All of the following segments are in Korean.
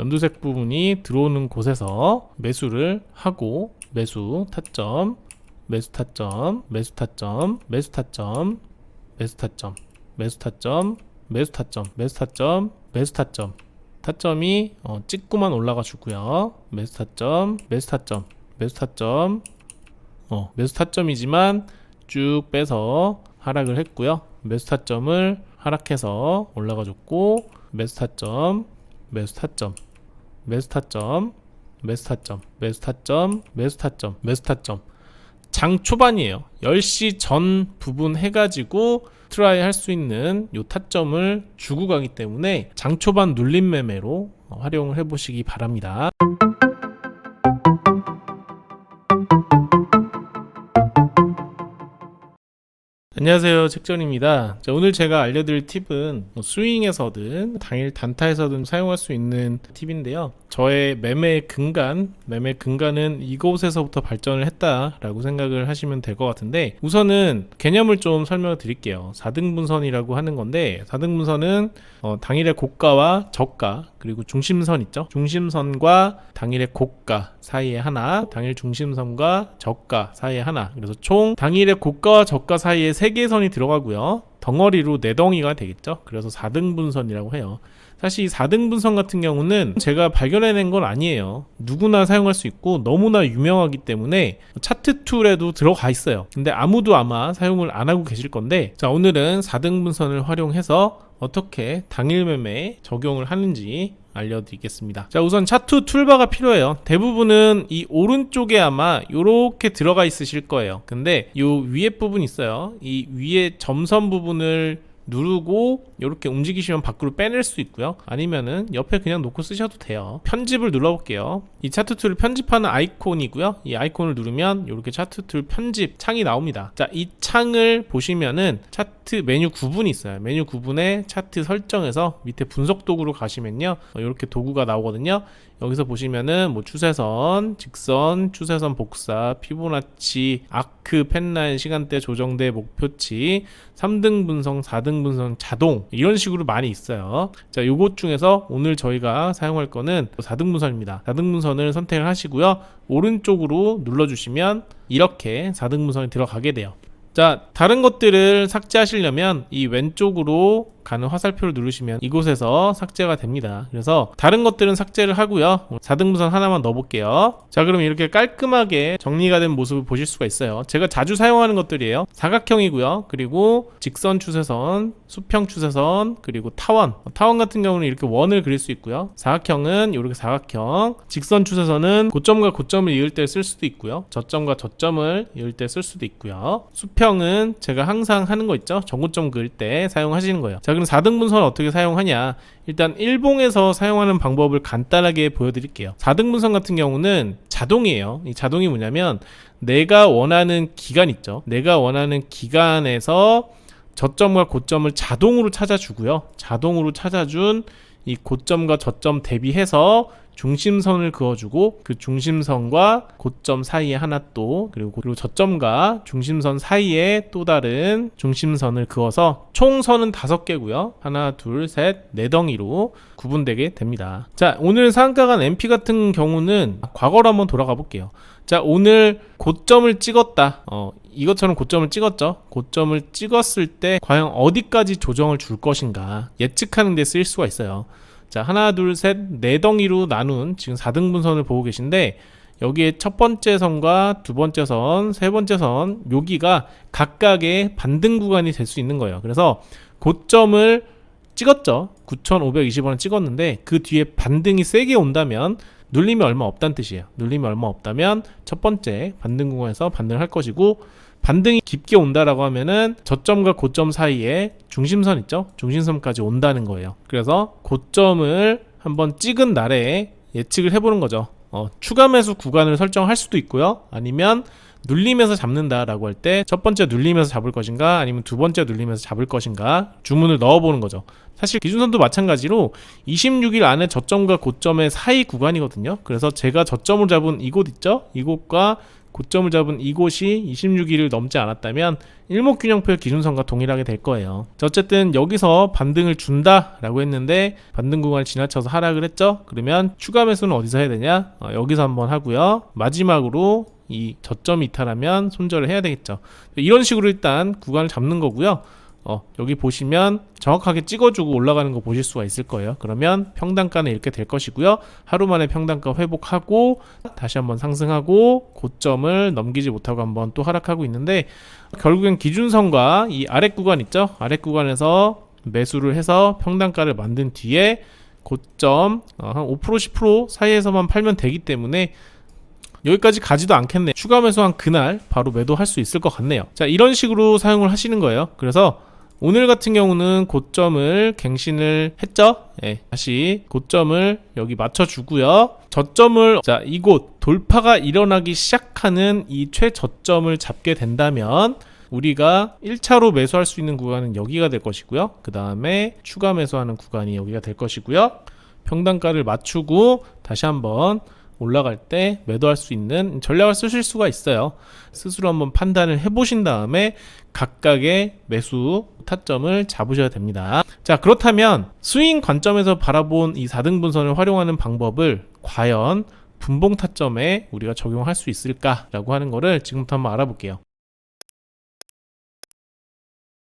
연두색 부분이 들어오는 곳에서 매수를 하고 매수 타점 매수 타점 매수 타점 매수 타점 매수 타점 매수 타점 매수 타점 매수 타점 매수 타점 타점이 어, 찍고만 올라가 주고요 매수 타점 매수 타점 매수 타점 어, 매수 타점이지만 쭉 빼서 하락을 했고요 매수 타점을 하락해서 올라가 줬고 매수 타점 매수 타점 매수 타점 매수 타점 매수 타점 매수 타점 매수 타점. 장 초반이에요. 10시 전 부분 해가지고 트라이 할 수 있는 요 타점을 주고 가기 때문에 장 초반 눌림 매매로 어, 활용을 해보시기 바랍니다 안녕하세요. 책전입니다. 자, 오늘 제가 알려드릴 팁은 뭐 스윙에서든 당일 단타에서든 사용할 수 있는 팁인데요. 저의 매매 근간 매매 근간은 이곳에서부터 발전을 했다 라고 생각을 하시면 될 것 같은데 우선은 개념을 좀 설명을 드릴게요. 4등분선이라고 하는 건데 4등분선은 어, 당일의 고가와 저가 그리고 중심선 있죠? 중심선과 당일의 고가 사이에 하나 당일 중심선과 저가 사이에 하나. 그래서 총 당일의 고가와 저가 사이에 세 개의 선이 들어가고요. 덩어리로 네 덩이가 되겠죠? 그래서 4등분선이라고 해요. 사실 이 4등분선 같은 경우는 제가 발견해낸 건 아니에요. 누구나 사용할 수 있고 너무나 유명하기 때문에 차트 툴에도 들어가 있어요. 근데 아무도 아마 사용을 안 하고 계실 건데 자 오늘은 4등분선을 활용해서 어떻게 당일 매매에 적용을 하는지 알려드리겠습니다. 자 우선 차트 툴바가 필요해요. 대부분은 이 오른쪽에 아마 이렇게 들어가 있으실 거예요. 근데 이 위에 부분 있어요. 이 위에 점선 부분을 누르고 이렇게 움직이시면 밖으로 빼낼 수 있고요. 아니면은 옆에 그냥 놓고 쓰셔도 돼요. 편집을 눌러볼게요. 이 차트 툴을 편집하는 아이콘이고요. 이 아이콘을 누르면 이렇게 차트 툴 편집 창이 나옵니다. 자, 이 창을 보시면은 차트 메뉴 구분이 있어요. 메뉴 구분에 차트 설정에서 밑에 분석 도구로 가시면요. 이렇게 도구가 나오거든요. 여기서 보시면은 뭐 추세선, 직선, 추세선 복사, 피보나치, 아크, 펜라인, 시간대 조정대, 목표치, 3등 분석, 4등 분석, 자동 이런 식으로 많이 있어요. 자, 요것 중에서 오늘 저희가 사용할 거는 4등 분선입니다. 4등 분선을 선택을 하시고요. 오른쪽으로 눌러 주시면 이렇게 4등 분선이 들어가게 돼요. 자, 다른 것들을 삭제하시려면 이 왼쪽으로 가는 화살표를 누르시면 이곳에서 삭제가 됩니다. 그래서 다른 것들은 삭제를 하고요. 4등분선 하나만 넣어볼게요. 자, 그럼 이렇게 깔끔하게 정리가 된 모습을 보실 수가 있어요. 제가 자주 사용하는 것들이에요. 사각형이고요. 그리고 직선 추세선, 수평 추세선, 그리고 타원. 타원 같은 경우는 이렇게 원을 그릴 수 있고요. 사각형은 이렇게 사각형, 직선 추세선은 고점과 고점을 이을 때 쓸 수도 있고요. 저점과 저점을 이을 때 쓸 수도 있고요. 수평 은 제가 항상 하는 거 있죠. 정고점 그을 때 사용하시는 거예요. 자, 그럼 4등분선을 어떻게 사용하냐? 일단 일봉에서 사용하는 방법을 간단하게 보여드릴게요. 4등분선 같은 경우는 자동이에요. 이 자동이 뭐냐면 내가 원하는 기간 있죠. 내가 원하는 기간에서 저점과 고점을 자동으로 찾아주고요. 자동으로 찾아준 이 고점과 저점 대비해서 중심선을 그어주고 그 중심선과 고점 사이에 하나 또 그리고 그리고 저점과 중심선 사이에 또 다른 중심선을 그어서 총 선은 다섯 개고요. 하나, 둘, 셋, 네 덩이로 구분되게 됩니다. 자, 오늘 상한가간 MP 같은 경우는 과거로 한번 돌아가 볼게요. 자, 오늘 고점을 찍었다. 어, 이것처럼 고점을 찍었죠. 고점을 찍었을 때 과연 어디까지 조정을 줄 것인가 예측하는 데 쓰일 수가 있어요. 자, 하나, 둘, 셋, 네 덩이로 나눈 지금 4등분선을 보고 계신데 여기에 첫 번째 선과 두 번째 선, 세 번째 선 여기가 각각의 반등 구간이 될 수 있는 거예요. 그래서 고점을 찍었죠. 9,520원을 찍었는데 그 뒤에 반등이 세게 온다면 눌림이 얼마 없다는 뜻이에요. 눌림이 얼마 없다면 첫 번째 반등 구간에서 반등을 할 것이고 반등이 깊게 온다라고 하면은 저점과 고점 사이에 중심선 있죠? 중심선까지 온다는 거예요. 그래서 고점을 한번 찍은 날에 예측을 해보는 거죠. 어, 추가 매수 구간을 설정할 수도 있고요. 아니면 눌림에서 잡는다라고 할 때 첫 번째 눌림에서 잡을 것인가 아니면 두 번째 눌림에서 잡을 것인가 주문을 넣어보는 거죠. 사실 기준선도 마찬가지로 26일 안에 저점과 고점의 사이 구간이거든요. 그래서 제가 저점을 잡은 이곳 있죠? 이곳과 고점을 잡은 이곳이 26일을 넘지 않았다면 일목균형표 기준선과 동일하게 될 거예요. 자, 어쨌든 여기서 반등을 준다라고 했는데 반등 구간을 지나쳐서 하락을 했죠. 그러면 추가 매수는 어디서 해야 되냐? 어, 여기서 한번 하고요. 마지막으로 이 저점 이탈하면 손절을 해야 되겠죠. 이런 식으로 일단 구간을 잡는 거고요. 어, 여기 보시면 정확하게 찍어주고 올라가는 거 보실 수가 있을 거예요. 그러면 평단가는 이렇게 될 것이고요. 하루 만에 평단가 회복하고 다시 한번 상승하고 고점을 넘기지 못하고 한번 또 하락하고 있는데 결국엔 기준선과 이 아랫 구간 있죠? 아랫 구간에서 매수를 해서 평단가를 만든 뒤에 고점 어, 한 5% 10% 사이에서만 팔면 되기 때문에 여기까지 가지도 않겠네. 추가 매수한 그날 바로 매도할 수 있을 것 같네요. 자, 이런 식으로 사용을 하시는 거예요. 그래서 오늘 같은 경우는 고점을 갱신을 했죠. 예, 다시 고점을 여기 맞춰주고요. 저점을 자 이곳 돌파가 일어나기 시작하는 이 최저점을 잡게 된다면 우리가 1차로 매수할 수 있는 구간은 여기가 될 것이고요. 그 다음에 추가 매수하는 구간이 여기가 될 것이고요. 평단가를 맞추고 다시 한번 올라갈 때 매도할 수 있는 전략을 쓰실 수가 있어요. 스스로 한번 판단을 해보신 다음에 각각의 매수 타점을 잡으셔야 됩니다. 자, 그렇다면 스윙 관점에서 바라본 이 4등 분선을 활용하는 방법을 과연 분봉 타점에 우리가 적용할 수 있을까라고 하는 거를 지금부터 한번 알아볼게요.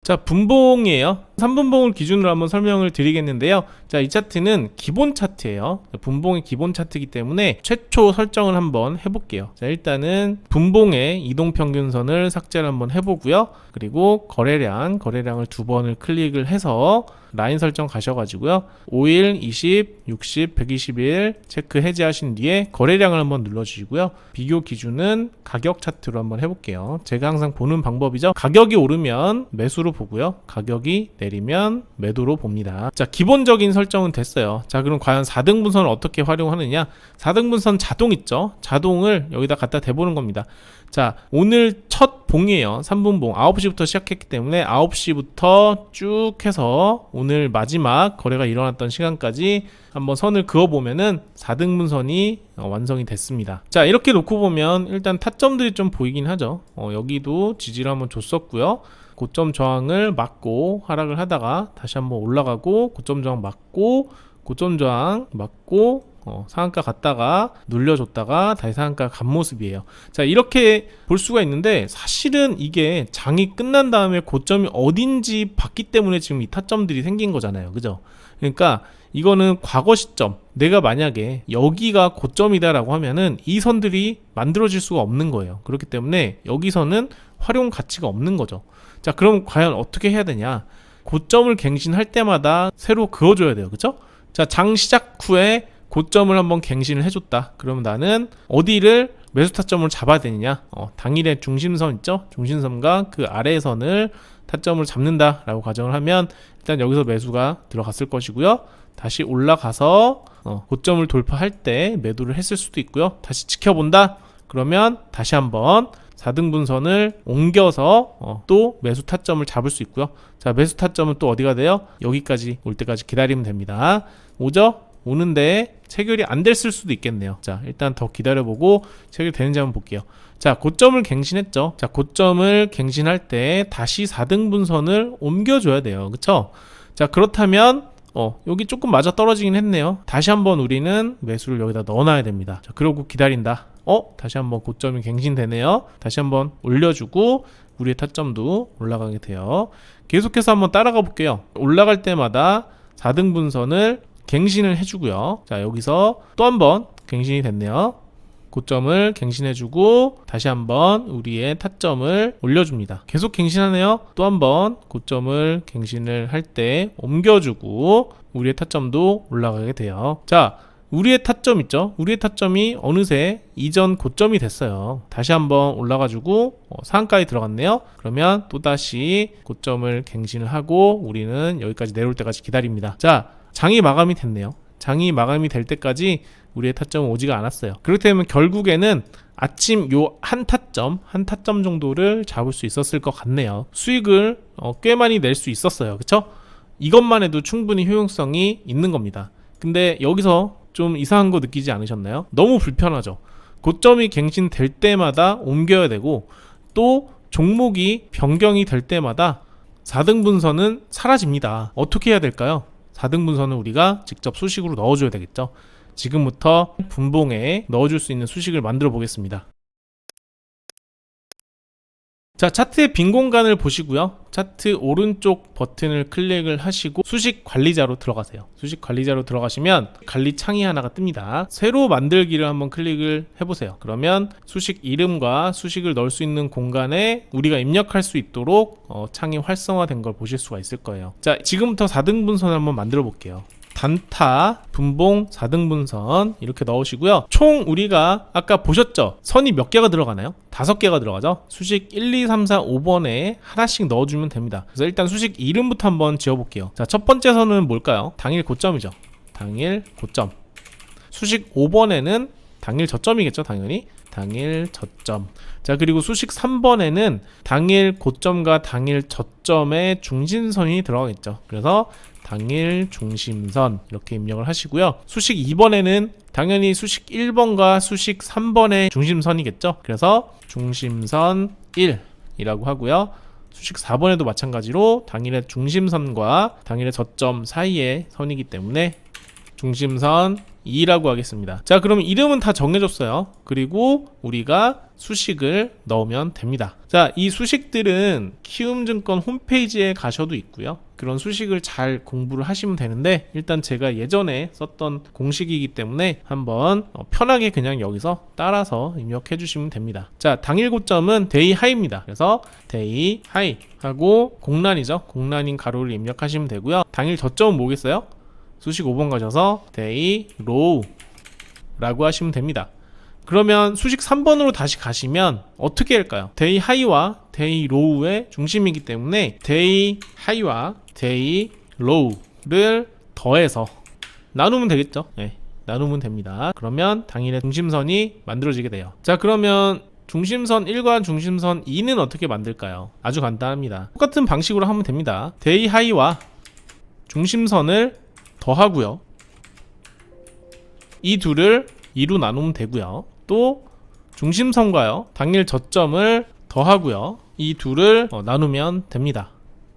자, 분봉이에요. 3분봉을 기준으로 한번 설명을 드리겠는데요. 자, 이 차트는 기본 차트예요. 분봉의 기본 차트이기 때문에 최초 설정을 한번 해볼게요. 자, 일단은 분봉의 이동평균선을 삭제를 한번 해보고요. 그리고 거래량, 거래량을 두 번을 클릭을 해서 라인 설정 가셔가지고요. 5일, 20, 60, 121 체크 해제하신 뒤에 거래량을 한번 눌러주시고요. 비교 기준은 가격 차트로 한번 해볼게요. 제가 항상 보는 방법이죠. 가격이 오르면 매수로 보고요. 가격이 내리면 매도로 봅니다. 자, 기본적인 설정은 됐어요. 자, 그럼 과연 4등분선을 어떻게 활용하느냐? 4등분선 자동 있죠? 자동을 여기다 갖다 대보는 겁니다. 자, 오늘 첫 봉이에요. 3분봉. 9시부터 시작했기 때문에 9시부터 쭉 해서 오늘 마지막 거래가 일어났던 시간까지 한번 선을 그어 보면은 4등분 선이 어, 완성이 됐습니다. 자, 이렇게 놓고 보면 일단 타점들이 좀 보이긴 하죠. 어, 여기도 지지를 한번 줬었고요. 고점 저항을 막고 하락을 하다가 다시 한번 올라가고 고점 저항 막고 고점 저항 막고 어, 상한가 갔다가 눌려줬다가 다시 상한가 간 모습이에요. 자 이렇게 볼 수가 있는데 사실은 이게 장이 끝난 다음에 고점이 어딘지 봤기 때문에 지금 이 타점들이 생긴 거잖아요. 그죠? 그러니까 이거는 과거 시점 내가 만약에 여기가 고점이다라고 하면은 이 선들이 만들어질 수가 없는 거예요. 그렇기 때문에 여기서는 활용 가치가 없는 거죠. 자 그럼 과연 어떻게 해야 되냐? 고점을 갱신할 때마다 새로 그어줘야 돼요. 그죠? 자 장 시작 후에 고점을 한번 갱신을 해줬다. 그러면 나는 어디를 매수 타점을 잡아야 되느냐? 어, 당일의 중심선 있죠? 중심선과 그 아래 선을 타점을 잡는다라고 가정을 하면 일단 여기서 매수가 들어갔을 것이고요. 다시 올라가서 어, 고점을 돌파할 때 매도를 했을 수도 있고요. 다시 지켜본다. 그러면 다시 한번 4등분선을 옮겨서 어, 또 매수 타점을 잡을 수 있고요. 자, 매수 타점은 또 어디가 돼요? 여기까지 올 때까지 기다리면 됩니다. 오죠? 오는데 체결이 안 됐을 수도 있겠네요. 자, 일단 더 기다려보고 체결되는지 한번 볼게요. 자, 고점을 갱신했죠. 자, 고점을 갱신할 때 다시 4등 분선을 옮겨줘야 돼요. 그쵸? 자, 그렇다면 어, 여기 조금 맞아 떨어지긴 했네요. 다시 한번 우리는 매수를 여기다 넣어놔야 됩니다. 자, 그러고 기다린다. 어, 다시 한번 고점이 갱신되네요. 다시 한번 올려주고 우리의 타점도 올라가게 돼요. 계속해서 한번 따라가 볼게요. 올라갈 때마다 4등 분선을 갱신을 해주고요. 자, 여기서 또 한 번 갱신이 됐네요. 고점을 갱신해주고 다시 한번 우리의 타점을 올려줍니다. 계속 갱신하네요. 또 한번 고점을 갱신을 할 때 옮겨주고 우리의 타점도 올라가게 돼요. 자, 우리의 타점 있죠? 우리의 타점이 어느새 이전 고점이 됐어요. 다시 한번 올라가지고 어, 상한가에 들어갔네요. 그러면 또 다시 고점을 갱신을 하고 우리는 여기까지 내려올 때까지 기다립니다. 자, 장이 마감이 됐네요. 장이 마감이 될 때까지 우리의 타점은 오지가 않았어요. 그렇게 되면 결국에는 아침 요 한 타점, 한 타점 정도를 잡을 수 있었을 것 같네요. 수익을 어, 꽤 많이 낼 수 있었어요. 그쵸? 이것만 해도 충분히 효용성이 있는 겁니다. 근데 여기서 좀 이상한 거 느끼지 않으셨나요? 너무 불편하죠. 고점이 갱신될 때마다 옮겨야 되고 또 종목이 변경이 될 때마다 4등 분선은 사라집니다. 어떻게 해야 될까요? 4등 분선은 우리가 직접 수식으로 넣어줘야 되겠죠. 지금부터 분봉에 넣어줄 수 있는 수식을 만들어 보겠습니다. 자, 차트의 빈 공간을 보시고요. 차트 오른쪽 버튼을 클릭을 하시고 수식 관리자로 들어가세요. 수식 관리자로 들어가시면 관리 창이 하나가 뜹니다. 새로 만들기를 한번 클릭을 해보세요. 그러면 수식 이름과 수식을 넣을 수 있는 공간에 우리가 입력할 수 있도록 어, 창이 활성화된 걸 보실 수가 있을 거예요. 자, 지금부터 4등분선을 한번 만들어 볼게요. 단타, 분봉, 4등분선 이렇게 넣으시고요. 총 우리가 아까 보셨죠? 선이 몇 개가 들어가나요? 다섯 개가 들어가죠? 수식 1, 2, 3, 4, 5번에 하나씩 넣어주면 됩니다. 그래서 일단 수식 이름부터 한번 지어볼게요. 자, 첫 번째 선은 뭘까요? 당일 고점이죠. 당일 고점. 수식 5번에는 당일 저점이겠죠, 당연히. 당일 저점. 자, 그리고 수식 3번에는 당일 고점과 당일 저점의 중심선이 들어가겠죠. 그래서 당일 중심선 이렇게 입력을 하시고요. 수식 2번에는 당연히 수식 1번과 수식 3번의 중심선이겠죠. 그래서 중심선 1이라고 하고요. 수식 4번에도 마찬가지로 당일의 중심선과 당일의 저점 사이의 선이기 때문에 중심선 2라고 하겠습니다. 자, 그럼 이름은 다 정해졌어요. 그리고 우리가 수식을 넣으면 됩니다. 자, 이 수식들은 키움증권 홈페이지에 가셔도 있고요. 그런 수식을 잘 공부를 하시면 되는데 일단 제가 예전에 썼던 공식이기 때문에 한번 어, 편하게 그냥 여기서 따라서 입력해 주시면 됩니다. 자, 당일 고점은 데이 하이입니다. 그래서 데이 하이 하고 공란이죠. 공란인 가로를 입력하시면 되고요. 당일 저점은 뭐겠어요? 수식 5번 가셔서 데이 로우 라고 하시면 됩니다. 그러면 수식 3번으로 다시 가시면 어떻게 할까요? 데이 하이와 데이 로우의 중심이기 때문에 데이 하이와 데이 로우를 더해서 나누면 되겠죠? 네, 나누면 됩니다. 그러면 당일의 중심선이 만들어지게 돼요. 자, 그러면 중심선 1과 중심선 2는 어떻게 만들까요? 아주 간단합니다. 똑같은 방식으로 하면 됩니다. 데이 하이와 중심선을 더 하고요. 이 둘을 2로 나누면 되고요. 또 중심선과요. 당일 저점을 더 하고요. 이 둘을 어, 나누면 됩니다.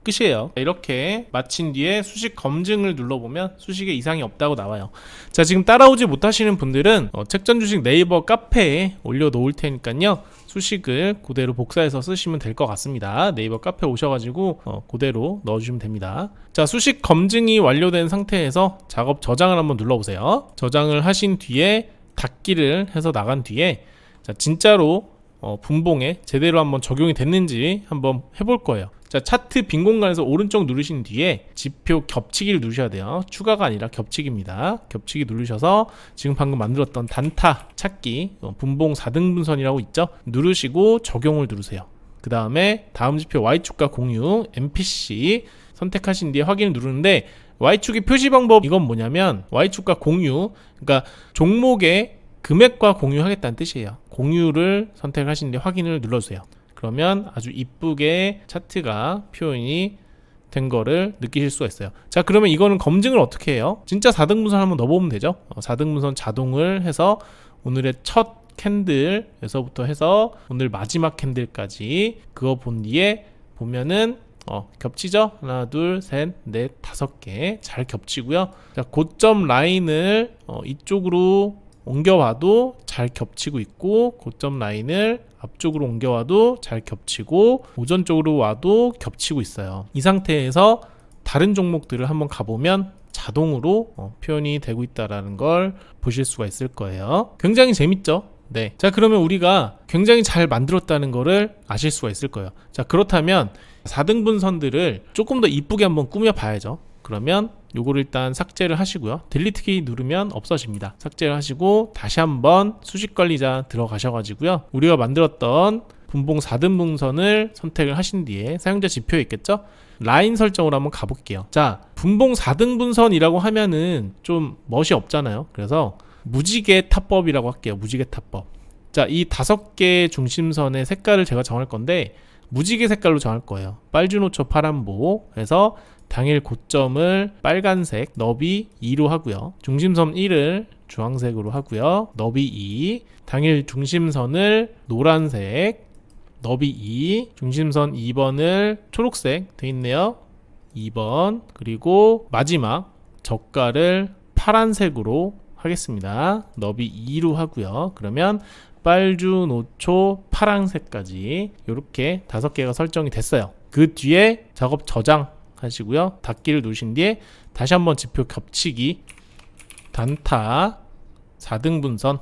끝이에요. 이렇게 마친 뒤에 수식 검증을 눌러보면 수식에 이상이 없다고 나와요. 자, 지금 따라오지 못하시는 분들은 어, 책전 주식 네이버 카페에 올려놓을 테니까요. 수식을 그대로 복사해서 쓰시면 될 것 같습니다. 네이버 카페 오셔가지고 어, 그대로 넣어주시면 됩니다. 자, 수식 검증이 완료된 상태에서 작업 저장을 한번 눌러보세요. 저장을 하신 뒤에 닫기를 해서 나간 뒤에 자, 진짜로 어, 분봉에 제대로 한번 적용이 됐는지 한번 해볼 거예요. 자, 차트 빈 공간에서 오른쪽 누르신 뒤에 지표 겹치기를 누르셔야 돼요. 추가가 아니라 겹치기입니다. 겹치기 누르셔서 지금 방금 만들었던 단타 찾기 어, 분봉 4등분선이라고 있죠? 누르시고 적용을 누르세요. 그 다음에 다음 지표 Y축과 공유 MPC 선택하신 뒤에 확인을 누르는데 Y축의 표시 방법 이건 뭐냐면 Y축과 공유 그러니까 종목의 금액과 공유하겠다는 뜻이에요. 공유를 선택하신 뒤에 확인을 눌러주세요. 그러면 아주 이쁘게 차트가 표현이 된 거를 느끼실 수가 있어요. 자, 그러면 이거는 검증을 어떻게 해요? 진짜 4등분선 한번 넣어보면 되죠. 어, 4등분선 자동을 해서 오늘의 첫 캔들에서부터 해서 오늘 마지막 캔들까지 그거 본 뒤에 보면은 어, 겹치죠? 하나, 둘, 셋, 넷, 다섯 개 잘 겹치고요. 자, 고점 라인을 어, 이쪽으로 옮겨와도 잘 겹치고 있고 고점 라인을 앞쪽으로 옮겨와도 잘 겹치고 오전 쪽으로 와도 겹치고 있어요. 이 상태에서 다른 종목들을 한번 가보면 자동으로 어, 표현이 되고 있다라는 걸 보실 수가 있을 거예요. 굉장히 재밌죠? 네. 자, 그러면 우리가 굉장히 잘 만들었다는 거를 아실 수가 있을 거예요. 자, 그렇다면 4등분 선들을 조금 더 이쁘게 한번 꾸며 봐야죠. 그러면 요거를 일단 삭제를 하시고요. 딜리트 키 누르면 없어집니다. 삭제를 하시고 다시 한번 수식 관리자 들어가셔 가지고요. 우리가 만들었던 분봉 4등분선을 선택을 하신 뒤에 사용자 지표에 있겠죠? 라인 설정으로 한번 가볼게요. 자, 분봉 4등분선이라고 하면은 좀 멋이 없잖아요. 그래서 무지개 타법이라고 할게요. 무지개 타법. 자, 이 다섯 개의 중심선의 색깔을 제가 정할 건데 무지개 색깔로 정할 거예요. 빨주노초 파란보 해서 당일 고점을 빨간색 너비 2로 하고요. 중심선 1을 주황색으로 하고요. 너비 2. 당일 중심선을 노란색 너비 2. 중심선 2번을 초록색 돼 있네요. 2번. 그리고 마지막 저가를 파란색으로 하겠습니다. 너비 2로 하고요. 그러면 빨주, 노초, 파랑색까지 이렇게 다섯 개가 설정이 됐어요. 그 뒤에 작업 저장 하시고요. 닫기를 누르신 뒤에 다시 한번 지표 겹치기 단타 4등 분선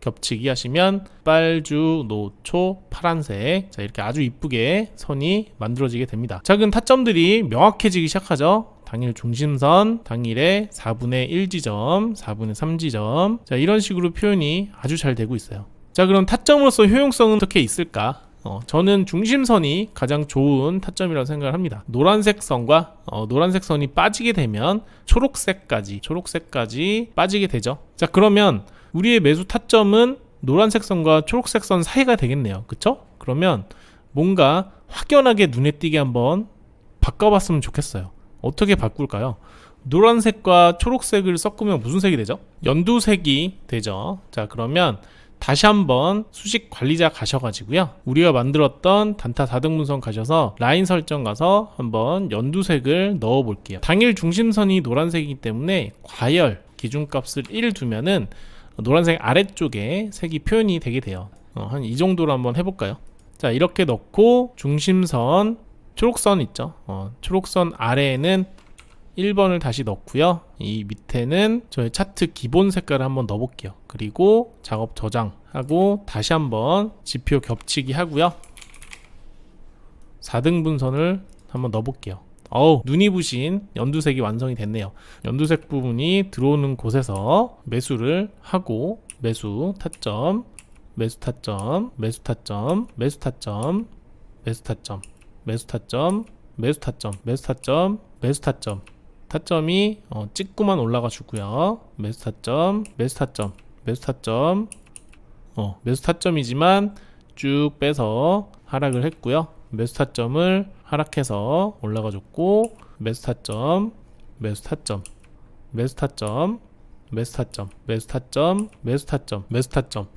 겹치기 하시면 빨주, 노초, 파란색 자 이렇게 아주 이쁘게 선이 만들어지게 됩니다. 작은 타점들이 명확해지기 시작하죠. 당일 중심선, 당일의 4분의 1 지점, 4분의 3 지점 자 이런 식으로 표현이 아주 잘 되고 있어요. 자 그럼 타점으로서 효용성은 어떻게 있을까? 어, 저는 중심선이 가장 좋은 타점이라고 생각을 합니다. 노란색 선과 어, 노란색 선이 빠지게 되면 초록색까지 초록색까지 빠지게 되죠. 자 그러면 우리의 매수 타점은 노란색 선과 초록색 선 사이가 되겠네요. 그쵸? 그러면 뭔가 확연하게 눈에 띄게 한번 바꿔봤으면 좋겠어요. 어떻게 바꿀까요? 노란색과 초록색을 섞으면 무슨 색이 되죠? 연두색이 되죠. 자 그러면 다시 한번 수식 관리자 가셔가지고요. 우리가 만들었던 단타 4등분선 가셔서 라인 설정 가서 한번 연두색을 넣어 볼게요. 당일 중심선이 노란색이기 때문에 과열 기준값을 1 두면은 노란색 아래쪽에 색이 표현이 되게 돼요. 어, 한이 정도로 한번 해볼까요? 자 이렇게 넣고 중심선 초록선 있죠. 어, 초록선 아래에는 1번을 다시 넣고요. 이 밑에는 저의 차트 기본 색깔을 한번 넣어볼게요. 그리고 작업 저장하고 다시 한번 지표 겹치기 하고요. 4등분선을 한번 넣어볼게요. 어우 눈이 부신 연두색이 완성이 됐네요. 연두색 부분이 들어오는 곳에서 매수를 하고 매수 타점 매수 타점 매수 타점 매수 타점 매수 타점 매수 타점 매수 타점 매수 타점 매수 타점 타점이 어, 찍고만 올라가 주고요. 매수 타점, 매수 타점, 매수 타점, 어, 매수 타점이지만 쭉 빼서 하락을 했고요. 매수 타점을 하락해서 올라가 줬고 매수 타점, 매수 타점, 매수 타점, 매수 타점, 매수 타점, 매수 타점, 매수 타점.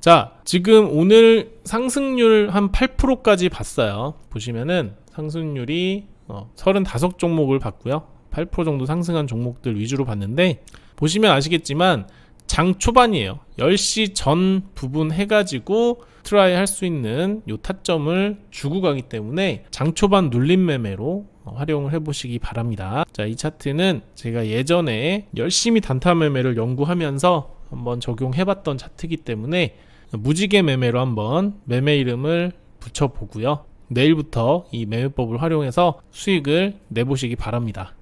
자, 지금 오늘 상승률 한 8%까지 봤어요. 보시면은 상승률이 어, 35종목을 봤고요. 8% 정도 상승한 종목들 위주로 봤는데 보시면 아시겠지만 장 초반이에요. 10시 전 부분 해가지고 트라이 할 수 있는 요 타점을 주고 가기 때문에 장 초반 눌림 매매로 어, 활용을 해보시기 바랍니다. 자, 이 차트는 제가 예전에 열심히 단타 매매를 연구하면서 한번 적용해봤던 차트이기 때문에 무지개 매매로 한번 매매 이름을 붙여보고요. 내일부터 이 매매법을 활용해서 수익을 내보시기 바랍니다.